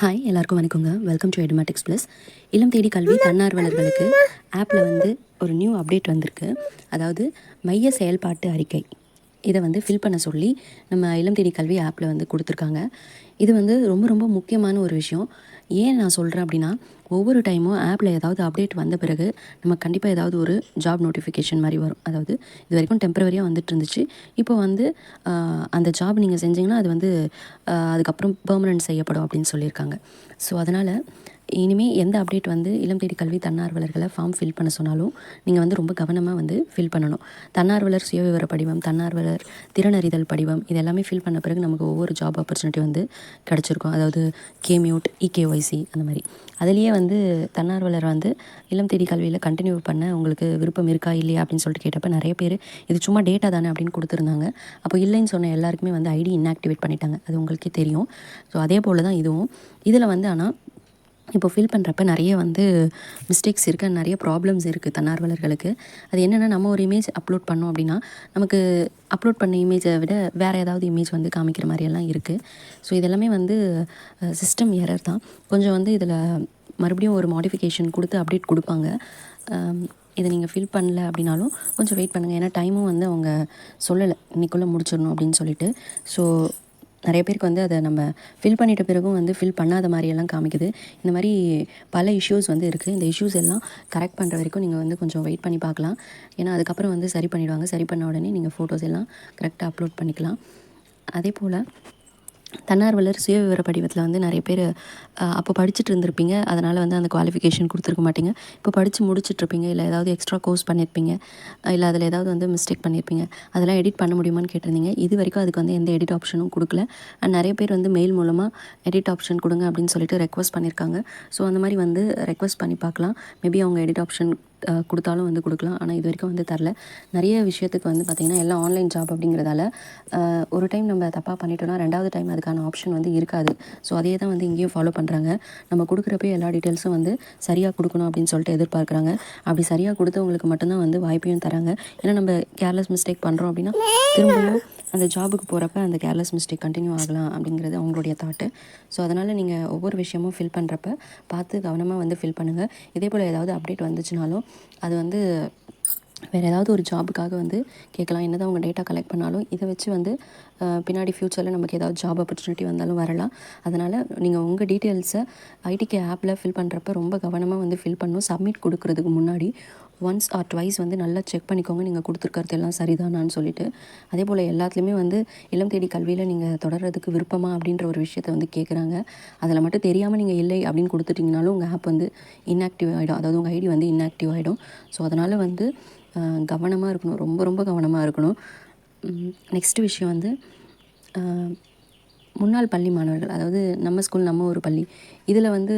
Hi எல்லாருக்கும் வணக்கங்க. Welcome to Edumatics plus இளம் தேடி கல்வி தன்னார்வலர்களுக்கு ஆப்பில் வந்து ஒரு நியூ அப்டேட் வந்திருக்கு. அதாவது மைய செயல்பாட்டு அறிக்கை. இதை வந்து ஃபில் பண்ண சொல்லி நம்ம இளம் தேடி கல்வி ஆப்பில் வந்து கொடுத்துருக்காங்க. இது வந்து ரொம்ப ரொம்ப முக்கியமான ஒரு விஷயம். ஏன் நான் சொல்கிறேன் அப்படின்னா ஒவ்வொரு டைமும் ஆப்பில் ஏதாவது அப்டேட் வந்த பிறகு நம்ம கண்டிப்பாக ஏதாவது ஒரு ஜாப் நோட்டிஃபிகேஷன் மாதிரி வரும். அதாவது இது வரைக்கும் டெம்பரவரியாக வந்துட்டு இருந்துச்சு. இப்போ வந்து அந்த ஜாப் நீங்கள் செஞ்சிங்கன்னா அது வந்து அதுக்கப்புறம் பெர்மனன்ட் செய்யப்படும் அப்படின்னு சொல்லியிருக்காங்க. ஸோ அதனால் இனிமேல் எந்த அப்டேட் வந்து இளம் தேடி கல்வி தன்னார்வலர்களை ஃபார்ம் ஃபில் பண்ண சொன்னாலும் நீங்கள் வந்து ரொம்ப கவனமாக வந்து ஃபில் பண்ணணும். தன்னார்வலர் சுயவிவர படிவம் தன்னார்வலர் திறனறிதல் படிவம் இது எல்லாமே ஃபில் பண்ண பிறகு நமக்கு ஒவ்வொரு ஜாப் ஆப்பர்ச்சுனிட்டி வந்து கிடச்சிருக்கும். அதாவது கேமியூட் இகேஒய்சி அந்த மாதிரி. அதுலேயே வந்து தன்னார்வலர் வந்து இளம் தேடி கல்வியில் கண்டினியூ பண்ண உங்களுக்கு விருப்பம் இருக்கா இல்லையா அப்படின்னு சொல்லிட்டு கேட்டப்போ நிறைய பேர் இது சும்மா டேட்டா தானே அப்படின்னு கொடுத்துருந்தாங்க. அப்போ இல்லைன்னு சொன்ன எல்லாருக்குமே வந்து ஐடி இன்ஆக்டிவேட் பண்ணிட்டாங்க. அது உங்களுக்கே தெரியும். ஸோ அதே போல் தான் இதுவும். இதில் வந்து ஆனால் இப்போ ஃபில் பண்ணுறப்ப நிறைய வந்து மிஸ்டேக்ஸ் இருக்குது நிறைய ப்ராப்ளம்ஸ் இருக்குது தன்னார்வலர்களுக்கு. அது என்னென்னா நம்ம ஒரு இமேஜ் அப்லோட் பண்ணோம் அப்படின்னா நமக்கு அப்லோட் பண்ண இமேஜை விட வேறு ஏதாவது இமேஜ் வந்து காமிக்கிற மாதிரியெல்லாம் இருக்குது ஸோ இதெல்லாமே வந்து சிஸ்டம் எரர் தான். கொஞ்சம் வந்து இதில் மறுபடியும் ஒரு மாடிஃபிகேஷன் கொடுத்து அப்டேட் கொடுப்பாங்க. இதை நீங்கள் ஃபில் பண்ணல அப்படின்னாலும் கொஞ்சம் வெயிட் பண்ணுங்கள் ஏன்னா டைமும் வந்து அவங்க சொல்லலை. இன்னைக்குள்ளே முடிச்சிடணும் அப்படின்னு சொல்லிட்டு. ஸோ நிறைய பேருக்கு வந்து அதை நம்ம ஃபில் பண்ணிட்ட பிறகும் வந்து ஃபில் பண்ணாத மாதிரியெல்லாம் காமிக்குது. இந்த மாதிரி பல இஷ்யூஸ் வந்து இருக்குது இந்த இஷ்யூஸ் எல்லாம் கரெக்ட் பண்ணுற வரைக்கும் நீங்கள் வந்து கொஞ்சம் வெயிட் பண்ணி பார்க்கலாம். ஏன்னா அதுக்கப்புறம் வந்து சரி பண்ணிவிடுவாங்க சரி பண்ண உடனே நீங்கள் ஃபோட்டோஸ் எல்லாம் கரெக்டாக அப்லோட் பண்ணிக்கலாம். அதே போல் தன்னார்வலர் சுயவிவர படிவத்தில் வந்து நிறைய பேர் அப்போ படிச்சுட்டு இருந்திருப்பீங்க. அதனால் வந்து அந்த குவாலிஃபிகேஷன் கொடுத்துருக்க மாட்டீங்க. இப்போ படித்து முடிச்சிட்ருப்பீங்க. இல்லை ஏதாவது எக்ஸ்ட்ரா கோர்ஸ் பண்ணியிருப்பீங்க. இல்லை அதில் ஏதாவது வந்து மிஸ்டேக் பண்ணியிருப்பீங்க. அதெல்லாம் எடிட் பண்ண முடியுமான்னு கேட்டிருந்தீங்க. இது வரைக்கும் அதுக்கு வந்து எந்த எடிட் ஆப்ஷனும் கொடுக்கல. அண்ட் நிறைய பேர் வந்து மெயில் மூலமாக எடிட் ஆப்ஷன் கொடுங்க அப்படின்னு சொல்லிட்டு ரெக்வஸ்ட் பண்ணியிருக்காங்க. ஸோ அந்த மாதிரி வந்து ரெக்வஸ்ட் பண்ணி பார்க்கலாம். மேபி அவங்க எடிட் ஆப்ஷன் கொடுத்தாலும் வந்து கொடுக்கலாம். ஆனால் இது வரைக்கும் வந்து தரல. நிறைய விஷயத்துக்கு வந்து பார்த்திங்கன்னா எல்லாம் ஆன்லைன் ஜாப் அப்படிங்கிறதால ஒரு டைம் நம்ம தப்பாக பண்ணிட்டோம்னா ரெண்டாவது டைம் அதுக்கான ஆப்ஷன் வந்து இருக்காது. ஸோ அதே தான் வந்து இங்கேயும் ஃபாலோ பண்ணுறாங்க நம்ம கொடுக்குறப்ப எல்லா டீட்டெயில்ஸும் வந்து சரியாக கொடுக்கணும் அப்படின்னு சொல்லிட்டு எதிர்பார்க்குறாங்க. அப்படி சரியாக கொடுத்தவங்களுக்கு மட்டும்தான் வந்து வாய்ப்பையும் தராங்க. ஏன்னா நம்ம கேர்லெஸ் மிஸ்டேக் பண்ணுறோம் அப்படின்னா திரும்பவும் அந்த ஜாபுக்கு போகிறப்ப அந்த கேர்லெஸ் மிஸ்டேக் கண்டினியூ ஆகலாம் அப்படிங்கிறது அவங்களுடைய தாட்டு ஸோ அதனால் நீங்கள் ஒவ்வொரு விஷயமும் ஃபில் பண்ணுறப்ப பார்த்து கவனமாக வந்து ஃபில் பண்ணுங்கள் இதே போல் ஏதாவது அப்டேட் வந்துச்சுனாலும் அது வந்து வேறு ஏதாவது ஒரு ஜாபுக்காக வந்து கேட்கலாம். என்னதான் அவங்க டேட்டா கலெக்ட் பண்ணாலும் இதை வச்சு வந்து பின்னாடி ஃப்யூச்சரில் நமக்கு ஏதாவது ஜாப் ஆப்பர்ச்சுனிட்டி வந்தாலும் வரலாம். அதனால் நீங்கள் உங்கள் டீட்டெயில்ஸை ஐடிகே ஆப்பில் ஃபில் பண்ணுறப்ப ரொம்ப கவனமாக வந்து ஃபில் பண்ணணும். சப்மிட் கொடுக்கறதுக்கு முன்னாடி ஒன்ஸ் ஆர் ட்வைஸ் வந்து நல்லா செக் பண்ணிக்கோங்க. நீங்கள் கொடுத்துருக்கறது எல்லாம் சரிதானான்னு சொல்லிட்டு. அதே போல் எல்லாத்துலேயுமே வந்து இளம் தேடி கல்வியில் நீங்கள் தொடர்றதுக்கு விருப்பமா அப்படின்ற ஒரு விஷயத்தை வந்து கேட்குறாங்க அதில் மட்டும் தெரியாமல் நீங்கள் இல்லை அப்படின்னு கொடுத்துட்டிங்கனாலும் உங்கள் ஆப் வந்து இன்ஆக்டிவ் ஆகிடும் அதாவது உங்கள் ஐடி வந்து இன்ஆக்டிவ் ஆகிடும் ஸோ அதனால் வந்து கவனமாக இருக்கணும். ரொம்ப ரொம்ப கவனமாக இருக்கணும். நெக்ஸ்ட் விஷயம் வந்து முன்னாள் பள்ளி மாணவர்கள். அதாவது நம்ம ஸ்கூல் நம்ம ஒரு பள்ளி. இதில் வந்து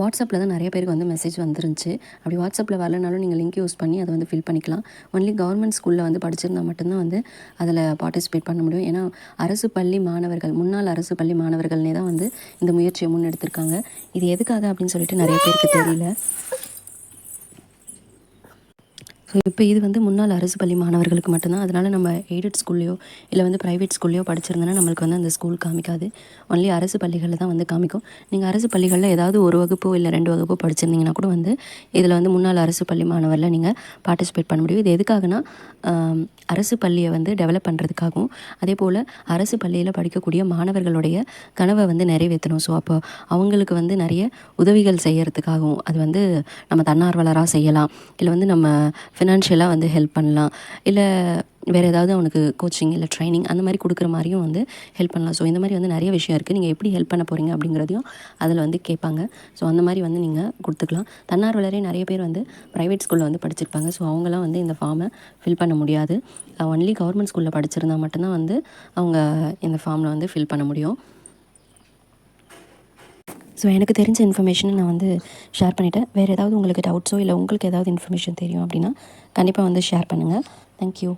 வாட்ஸ்அப்பில் தான் நிறைய பேருக்கு வந்து மெசேஜ் வந்துருந்துச்சு. அப்படி வாட்ஸ்அப்பில் வரலனாலும் நீங்கள் லிங்க் யூஸ் பண்ணி அதை வந்து ஃபில் பண்ணிக்கலாம். ஒன்லி கவர்மெண்ட் ஸ்கூலில் வந்து படிச்சிருந்தா மட்டும்தான் வந்து அதில் பார்ட்டிசிபேட் பண்ண முடியும். ஏன்னா அரசு பள்ளி மாணவர்கள் முன்னாள் அரசு பள்ளி மாணவர்கள்னே தான் வந்து இந்த முயற்சியை முன்னெடுத்திருக்காங்க. இது எதுக்காக அப்படின்னு சொல்லிட்டு நிறைய பேருக்கு தெரியல. ஸோ இப்போ இது வந்து முன்னாள் அரசு பள்ளி மாணவர்களுக்கு மட்டும்தான். அதனால் நம்ம எய்டட் ஸ்கூல்லையோ இல்லை வந்து ப்ரைவேட் ஸ்கூல்லையோ படிச்சிருந்தோன்னா நம்மளுக்கு வந்து அந்த ஸ்கூல் காமிக்காது. ஒன்லி அரசு பள்ளிகளில் தான் வந்து காமிக்கும். நீங்கள் அரசு பள்ளிகளில் ஏதாவது ஒரு வகுப்போ இல்லை ரெண்டு வகுப்போ படிச்சிருந்தீங்கன்னா கூட வந்து இதில் வந்து முன்னாள் அரசு பள்ளி மாணவரில் நீங்கள் பார்ட்டிசிபேட் பண்ண முடியும். இது எதுக்காகனா அரசு பள்ளியை வந்து டெவலப் பண்ணுறதுக்காகவும் அதே போல் அரசு பள்ளியில் படிக்கக்கூடிய மாணவர்களுடைய கனவை வந்து நிறைவேற்றணும். ஸோ அப்போ அவங்களுக்கு வந்து நிறைய உதவிகள் செய்யறதுக்காகவும் அது வந்து நம்ம தன்னார்வலராக செய்யலாம். இல்லை வந்து நம்ம ஃபினான்ஷியலாக வந்து ஹெல்ப் பண்ணலாம். இல்லை வேறு ஏதாவது அவனுக்கு கோச்சிங் இல்லை ட்ரைனிங் அந்த மாதிரி கொடுக்குற மாதிரியும் வந்து ஹெல்ப் பண்ணலாம். ஸோ இந்த மாதிரி வந்து நிறைய விஷயம் இருக்குது நீங்கள் எப்படி ஹெல்ப் பண்ண போகிறீங்க அப்படிங்கிறதையும் அதில் வந்து கேட்பாங்க. ஸோ அந்த மாதிரி வந்து நீங்கள் கொடுத்துக்கலாம். தன்னார்வலரே நிறைய பேர் வந்து ப்ரைவேட் ஸ்கூலில் வந்து படிச்சிருப்பாங்க. ஸோ அவங்களாம் வந்து இந்த ஃபார்மை ஃபில் பண்ண முடியாது. ஒன்லி கவர்மெண்ட் ஸ்கூலில் படிச்சிருந்தா மட்டும்தான் வந்து அவங்க இந்த ஃபார்மில் வந்து ஃபில் பண்ண முடியும். ஸோ எனக்கு தெரிஞ்ச இன்ஃபர்மேஷனை நான் வந்து ஷேர் பண்ணிட்டேன். வேறு ஏதாவது உங்களுக்கு டவுட்ஸோ இல்லை உங்களுக்கு ஏதாவது இன்ஃபர்மேஷன் தெரியும் அப்படின்னா கண்டிப்பாக வந்து ஷேர் பண்ணுங்கள் தேங்க்யூ